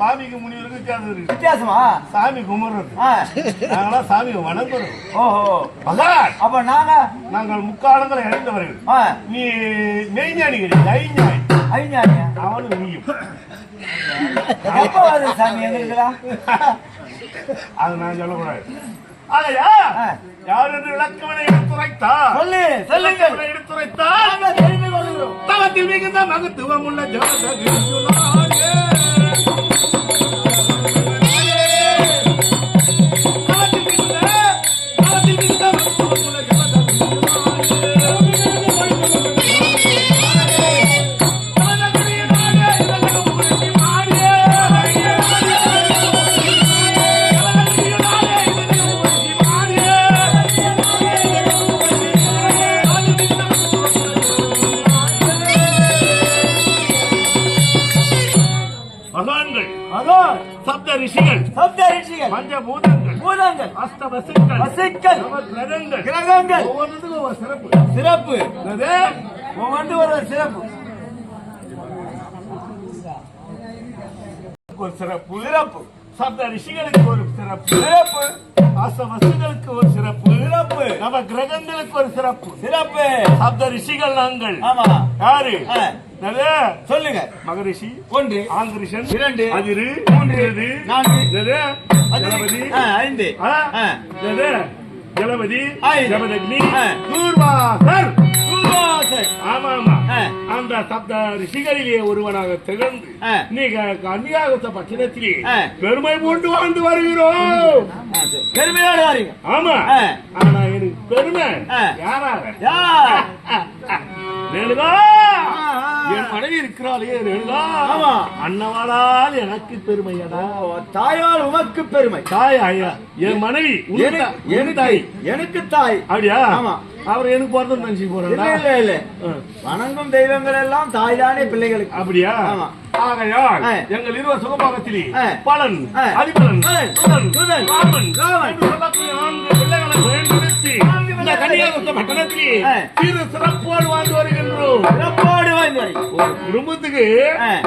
சாமிக்கு முனிவருக்கு வித்தியாசம் இருக்கு வித்தியாசமா? சாமி கும்பிடுறது. ஆ. நாங்களாம் சாமி வணங்குறோம் ஓஹோ. மகான் அப்ப நாங்க நாங்கள் முக்காலங்களை அறிந்தவர்கள் ஆ, நீ மெய்ஞானி கிடையாது ஐஞானி ஐஞானியா அவனும் நீயும். எப்ப வருது சாமி எங்களுக்குலாம் அது நான் சொல்லக்கூடாது. ஆகையா. யார் என்று விளக்கவனை எடுத்துரைத்தார் சொல்லு சொல்லுங்கள். எடுத்துரைத்தார் தவத்தில் மிகுந்த மகத்துவம் உள்ள ஜோதகிரியுளாயே. சப்த ரிஷிகள் சப்த ரிஷிகள் பஞ்சபூதங்கள் பூதங்கள் அஷ்ட வசுக்கள் வசுக்கள் நவகிரகங்கள் கிரகங்கள் ஒவ்வொன்றுக்கும் ஒரு சிறப்பு. சிறப்பு? ஒவ்வொன்று ஒரு சிறப்பு. ஒரு சிறப்பு சிறப்பு. சப்த ரிஷிகளுக்கு ஒரு சிறப்பு. சிறப்பு. அஷ்ட வசுகளுக்கு ஒரு சிறப்பு. சிறப்பு. நவ கிரகங்களுக்கு ஒரு சிறப்பு. சிறப்பு. சப்த ரிஷிகள் நாங்கள். ஆமா. யாரு? சொல்லுங்க. மகரிஷி. ஒன்று. ஆங்கிரிஷன். இரண்டு, அதிரு. மூன்று, நான்கு, என்னது? அது- ஜலபதி. ஆ, ஐந்து? ஜலபதி. ஆ. தூர்வாசர் சூர்வாசர். ஆமா ஆமா. அந்த சப்த ரிஷிகளிலே ஒருவனாக திகழ்ந்து. நீங்க கன்னியாகுத்த பட்சணத்திலே ஆ. பெருமை பூண்டு வாழ்ந்து வருகிறோம். பெருமையோடு வாரீங்க. ஆமா. ஆனா எனக்கு பெருமை. யாராக? யார்? மனைவி இருக்கிறாளே. அன்னவாளால் எனக்கு பெருமையடா தாயால் உமக்கு பெருமை தாய் ஐயா என் மனைவி தாய் எனக்கு தாய் அப்படியா ஆமா. அவர் எனக்கு பிறந்த நினைச்சு இல்ல போறா இல்ல இல்ல வணங்கும் தெய்வங்கள் எல்லாம் தாய் தானே பிள்ளைகளுக்கு அப்படியா ஆமா. ஆகையால். எங்கள் இருவர் சுகபாகத்திலே. பலன். அதிபலன். ராமன் ராமன். பிள்ளைகளை வேண்டுவித்து இந்த கன்னியாகுத்த பட்டணத்திலே. சிறு சிறப்போடு வாழ்ந்து வருகின்றோம் வரீங்க ஒரு குடும்பத்துக்கு.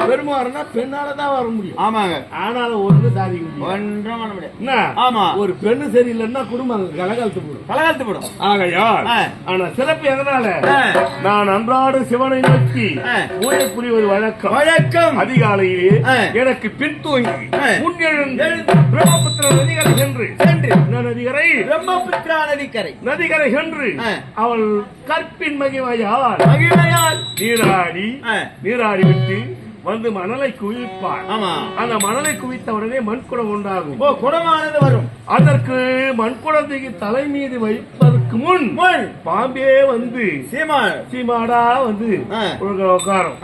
பெருமாறுனா பெண்ணால தான் வர முடியும் ஆமாங்க ஆனாலும் ஒன்று சாதிக்க முடியும் ஒன்றும் பண்ண முடியாது என்ன ஆமா. ஒரு பெண்ணு சரியில்லைன்னா குடும்பம் கலகாலத்து போடும் கலகாலத்து போடும் ஆகையால் ஆ. ஆனா சிறப்பு எதனால. நான் அன்றாடு சிவனை நோக்கி. பூஜை புரிவது வழக்கம் வழக்கம் அதிகாலையிலே. எனக்கு பின் தூங்கி. முன்னெழுந்து எழுந்து பிரம்மபுத்திர நதிகரை சென்று சென்று நதிகரை பிரம்மபுத்திரா நதிக்கரை நதிகரை சென்று. அவள் கற்பின் மகிமையால் மகிழையால் நீராடி ஆ. நீராடி விட்டு வந்து மணலை குவிப்பார். அந்த மணலை குவித்த உடனே மண்குடம் உண்டாகும். குடமானது வரும். அதற்கு மண்குடத்துக்கு தலை மீது வைப்பதற்கு முன். முன். பாம்பே வந்து. சீமான். சீமாடா வந்து உட்காரும்?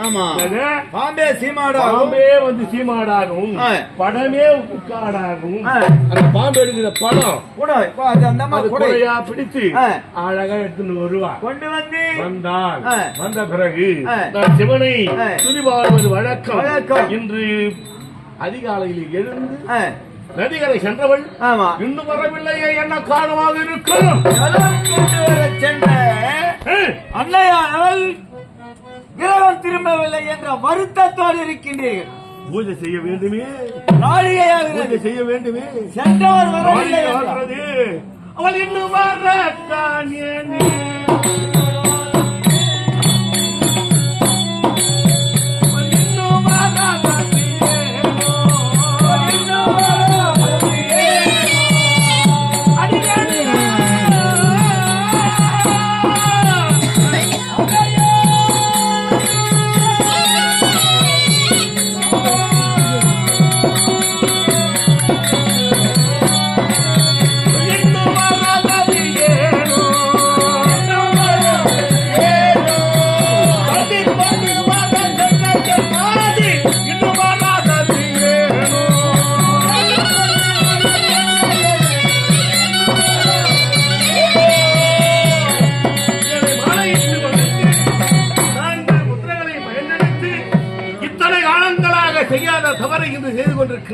பாம்பே சீமாடா. பாம்பே வந்து சீமாடாகவும் ஆ. படமே உட்காடாகவும் ஆ. அந்த பாம்பு எடுக்கிற படம். குடையா பிடிச்சு. அழகா எடுத்துன்னு வருவா. கொண்டு வந்து. வந்தால் ஆ. வந்த பிறகு. நான் சிவனை ஆ. துதிபாடுவது வழக்கம். வழக்கம். இன்று அதிகாலையில் எழுந்து ஆ, நதிகளை சென்றவள் ஆமா. இன்னும் வரவில்லையே என்ன காரணமாக இருக்கும்? சென்ற. அன்னையானவள் கிரகம் திரும்பவில்லை என்ற வருத்தத்தோடு இருக்கின்றீர்கள். பூஜை செய்ய வேண்டுமே. பூஜை செய்ய வேண்டுமே. சென்றவர் வரவில்லை. அவள் இன்னும் வரத்தான்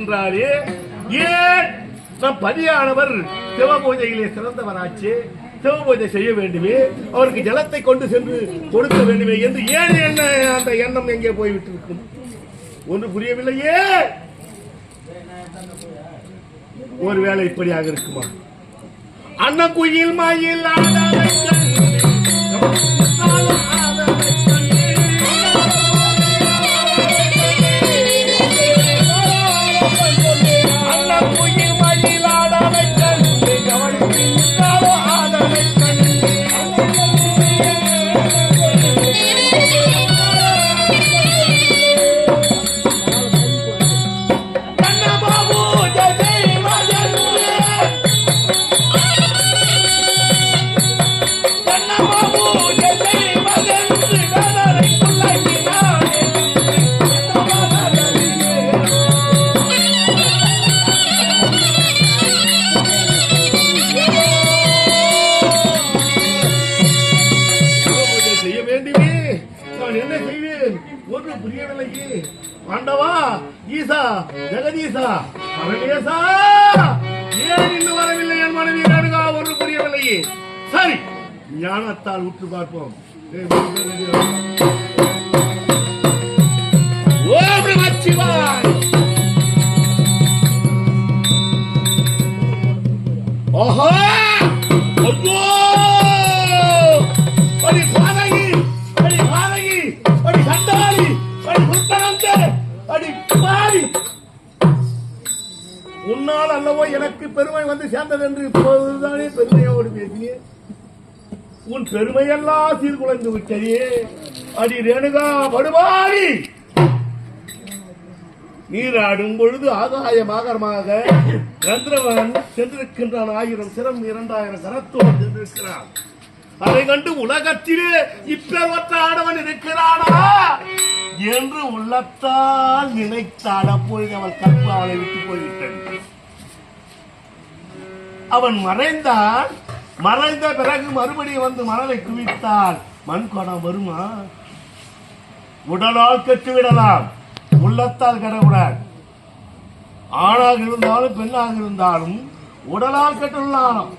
என்றாலே ஏன் நம் பதியானவர் சிவபூஜையிலே சிறந்தவராச்சு சிவ பூஜை செய்ய வேண்டுமே அவருக்கு ஜலத்தை கொண்டு சென்று கொடுக்க வேண்டுமே என்று ஏன் என்ன அந்த எண்ணம் எங்கே போய்விட்டிருக்கும்? ஒன்று புரியவில்லையே! ஒருவேளை இப்படியாக இருக்குமா? அண்ணன் குயில் மயில் ஆடாத ஒன்று புரியவில்லையே. ஆண்டவா ஈசா ஜெகதீசா பரமேசா. ஏன் இன்னும் வரவில்லை என் மனைவி? கருகா ஒன்று புரியவில்லையே. சரி ஞானத்தால் உற்று பார்ப்போம். ஓம் நமச்சிவாய் ஓஹோ! சேர்ந்தது என்று இப்போதுதானே பெருமையோடு பேசினேன். உன் பெருமையெல்லாம் சீர்குலைந்து விட்டதே. அடி ரேணுகா படுபாவி நீராடும் பொழுது ஆகாயமாக சந்திரவன் சென்றிருக்கின்றான். ஆயிரம் சிரம் இரண்டாயிரம் கரத்தோடு சென்றிருக்கிறான். அதை கண்டு உலகத்திலே இப்பேற்பட்ட ஆடவன் இருக்கிறானா? என்று உள்ளத்தால் நினைத்தாள் அப்பொழுது அவள் கற்பு அவளை விட்டு போய்விட்டது. அவன் மறைந்தான் மறைந்த பிறகு மறுபடியும் வந்து மணலை குவித்தால் மண் குடம் வருமா? உடலால் கெட்டுவிடலாம். உள்ளத்தால் கெடக்கூடாது. ஆணாக இருந்தாலும் பெண்ணாக இருந்தாலும் உடலால் கெட்டுள்ளாலும்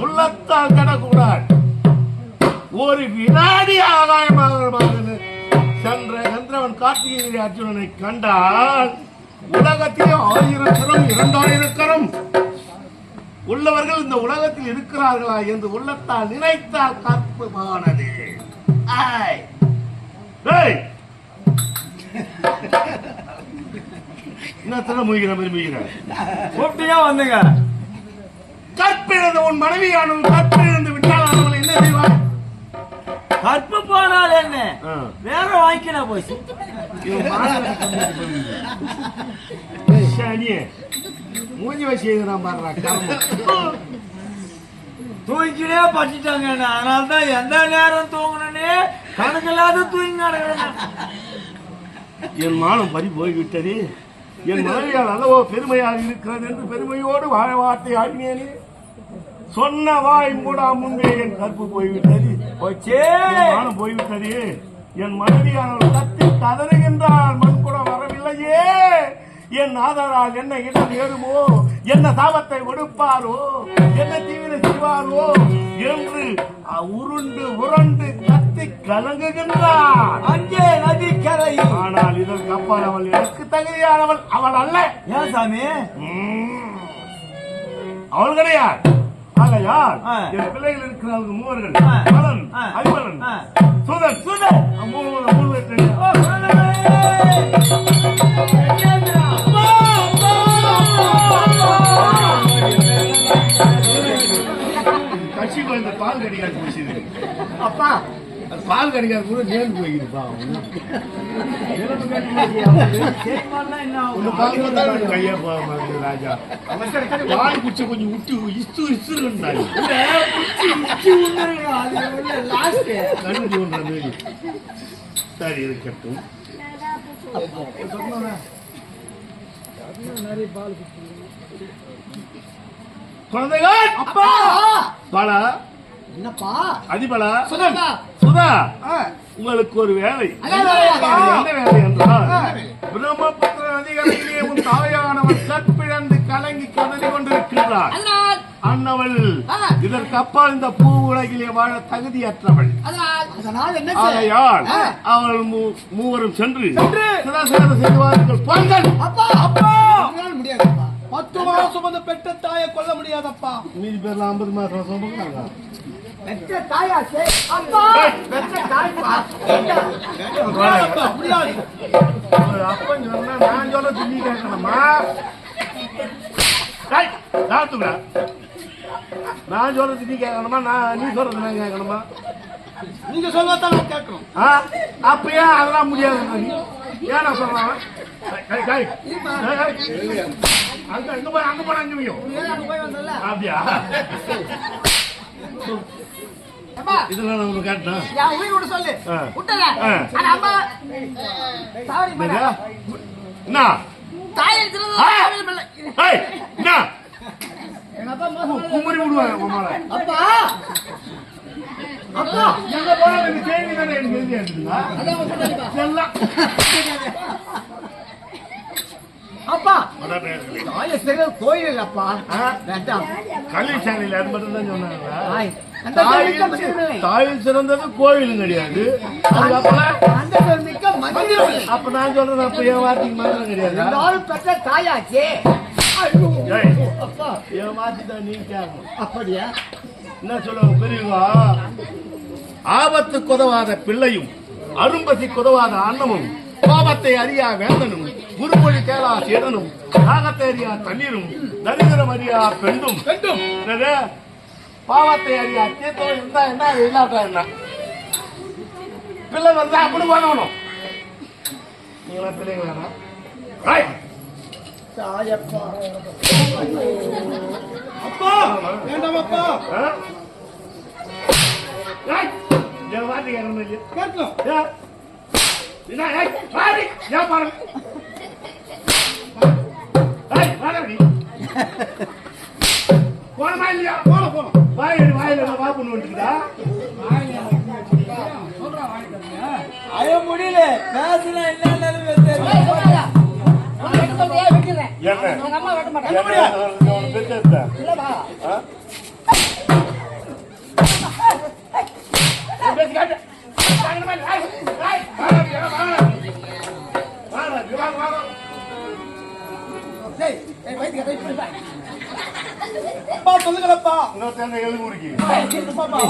உள்ளத்தால் கெடக்கூடாது. ஒரு வினாடி ஆதாயமாக சென்ற சந்திரவன் கார்த்திகை அர்ஜுனனை கண்டால் உலகத்திலே ஆயிரம் கரம் இரண்டாயிரம் கரம். உள்ளவர்கள் இந்த உலகத்தில் இருக்கிறார்களா என்று உள்ளத்தால் நினைத்தால் கற்பமானது. ஆய். டேய். என்னத்தனை முயகிற விரும்புகிற கூப்பிட்டியா வந்தீங்க. கற்பிழந்த உன் மனைவியானவன் கற்பிழந்து விட்டால் அவன் என்ன செய்வான்? கற்பு போனால் என்ன. வேற வாங்கிக்கினா போச்சு மூஞ்சி வச்சு எழுதுறான் பாடுறா தூங்கினே பச்சிட்டாங்க அதனால தான் எந்த நேரம் தூங்கணும்னே கணக்கில்லாத தூங்கி கிடக்குறேன் என் மானம் பறி போய்விட்டது. என் மனைவியால் அல்லவோ பெருமையாக இருக்கிறது என்று பெருமையோடு வாழ வார்த்தை ஆடினேனே. சொன்ன வாய் மூடா முன்பே என் கற்பு போய்விட்டது. போச்சே. மானம் போய்விட்டது. என் மனைவியானவள் கத்தி கதறுகின்றாள் மண் கூட வரவில்லையே. என் ஆதரால் என்ன இடம் ஏறுமோ என்ன சாபத்தை கொடுப்பாரோ என்ன தீவிர செய்வாரோ என்று உருண்டு உருண்டு கத்தி கலங்குகின்றான் அங்கே நதிக்கரை ஆனால் இதற்கு அப்பால் அவள் எனக்கு தகுதியானவள் அவள் அல்ல ஏன் சாமி. அவள் கிடையாது ஆகையால். என் பிள்ளைகள் இருக்கிறார்கள் மூவர்கள். அரிபலன் ஆ. சுதன் சுதன். மூணு மூணு குழந்தை பால் கடிக்காது போச்சுது அப்பா. அது பால் கடிக்காது கூட நேர்ந்து ஆகும்? ஒண்ணு பால் கையா ராஜா. பால் குச்சி கொஞ்சம் விட்டு இஸ்து பிச்சு ஒன்ற மாரி சரி இருக்கட்டும் குழந்தைகள்! அப்பா! பாலா. என்னப்பா? அதிபலா சுதன். சுதா. உங்களுக்கு ஒரு வேலை. என்ன என்றால் பிரம்மபுத்திர நதிகளிலே உன் தாயானவள் கற்பிழந்து கலங்கி கதறி கொண்டிருக்கிறாள் அதனால் அன்னவள். இதற்கு அப்பால் இந்த பூ உலகிலே வாழ தகுதியற்றவள்? ஆகையால். அவள் மூ- மூவரும் சென்று செய்வார்கள் பொங்கல் அப்பா. அப்பா. முடியாதுப்பா பத்து மாசம் சுமந்த பெற்ற தாயை கொல்ல முடியாதப்பா. மீதி பேர்ல ஐம்பது மாசம் சுமக்கிறாங்க பெற்ற தாயாச்சே அப்பா! பெற்ற தாய்ப்பா. முடியாதப்பா, முடியாது. அப்பன் சொன்னா நான் சொல்றது நீ கேட்கணுமா. நான் சொல்றது நீ கேட்கணுமா? நான் நீ சொல்றது நான் கேட்கணுமா? நீங்க சொல்வதான் நான் கேட்கணும். ஆ? அப்ப ஏன் அதெல்லாம் முடியாது. ஏன் நான் சொல்றேன்? அங்க இங்க போய் அங்க போன அங்க. அங்க வந்தல அப்படியா? அப்பா இதுல நான் உனக்கு கேட்டேன் என் உயிர் விட சொல்லு. ஆ. விட்டல ஆ. ஆனா அம்மா. சாவடி பண்ண என்னது? என்ன? தாயில் திறந்து ஆ. தாயில் பிள்ளை. ஏய், என்ன? எங்க அப்பா மோசம் குமரி விடுவாங்க உமால அப்பா. அப்பா எங்க போனாலும் இந்த செய்தி தானே எனக்கு எழுதி எடுத்துங்க அதான் உன் பொண்டாட்டிப்பா. எல்லாம். அப்பா. அதான் பேசுறேன். தாய சிறுவர் கோயில் அப்பா? வேண்டாம் அது மட்டும் தான் சொன்னாங்க தாயில் சிறந்தது கோயிலும் கிடையாது. அப்ப நான் சொல்றது அப்ப என் வார்த்தைக்கு மாத்திரம் கிடையாது. எல்லாரும் பெற்ற தாயாச்சே. அப்பா. என் வார்த்தை தான் நீ கேட்கணும். அப்படியா? என்ன சொல்லுவாங்க பெரியவா? ஆபத்து குதவாத பிள்ளையும் அரும்பசி குதவாத அன்னமும் பாவத்தை அறியா வேந்தனும் குருமொழி கேளா சேடனும் நாகத்தை அறியா தண்ணீரும் தரித்திரம் அறியா என்னது? பாவத்தை அறியா தீர்த்தம் இருந்தா என்ன இல்லாட்டா என்ன? பிள்ளை வந்தா அப்படி பண்ணணும் நீங்களா பிள்ளைங்க வேணாம் அப்பா! வேண்டாம் அப்பா! என் வார்த்தை கேட்கணும் இல்லையா. கேட்கணும். ஏன் பாருங்க? போணுமா இல்லையா? போன போனோம் வாயில, வாயில என்ன வா பண்ணு வந்துட்டுக்குதா? அய முடியல. பேசுனா என்ன? ஏய், அப்பா சொல்லுங்களப்பா உருக்கி? பாப்பா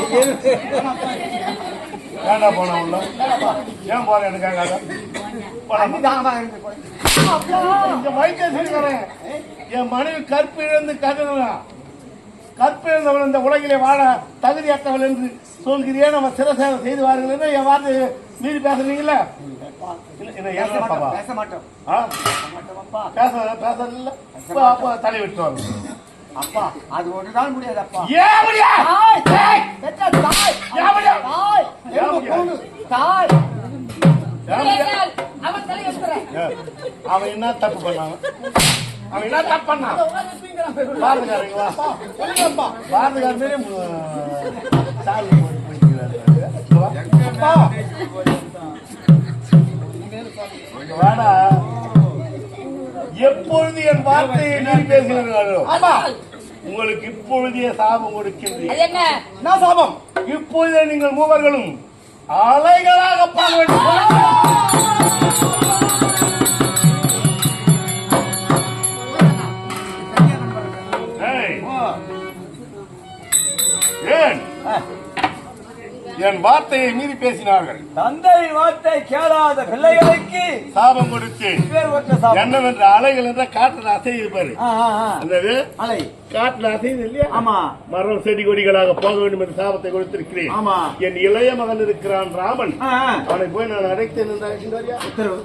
ஏன்டா போன உள்ள? ஏன் போற எனக்கு கேட்காத? போடா. தாமா இருந்து போய் இங்க வைத்தியம் வரேன். என் மனைவி கற்பு இழந்து இழந்தவள் இந்த உலகிலே வாழ தகுதியற்றவள் என்று சொல்கிறேன் நம்ம சிரசேதம் செய்து வாருங்கள் என்று என் வார்த்தை மீறி என்ன பேச மாட்டோம்? பேச பேசல. அப்பா அப்பா தலை விட்டுவாங்க அப்பா அது ஒரு நாள் முடியாதப்பா. ஏன் தாய் முடியாது? தாய். ஏன் அவன் என்ன தப்பு பண்ணான்? அவன் என்ன தப்பு பண்ணான்? பாரதிகாரங்களா சொல்லுங்கப்பா பாரதிகார் மாரி சால் போட்டு போய்க்கிறாரு. வாடா. எப்பொழுது என் வார்த்தையை நீ பேசுகிறீர்களோ? ஆமா. உங்களுக்கு இப்பொழுதே சாபம் கொடுக்கின்றேன். அது என்ன? என்ன சாபம்? இப்பொழுதே நீங்கள் மூவர்களும் அலைகளாக பாட வேண்டும் என் வார்த்தையை மீறி பேசினார்கள் தந்தையின் வார்த்தை கேளாத பிள்ளைகளுக்கு சாபம் கொடுத்து என்னவென்ற அலைகள் என்ற காற்றுல அசைது பாரு. என்னது அலை காற்றுல அசைது இல்லையா ஆமா மரம் செடி கொடிகளாக போக வேண்டும் என்று சாபத்தை கொடுத்திருக்கிறேன் ஆமா. என் இளைய மகன் இருக்கிறான் ராமன். அவனை போய் நான் அழைத்தேன் என்று? உத்தரவு.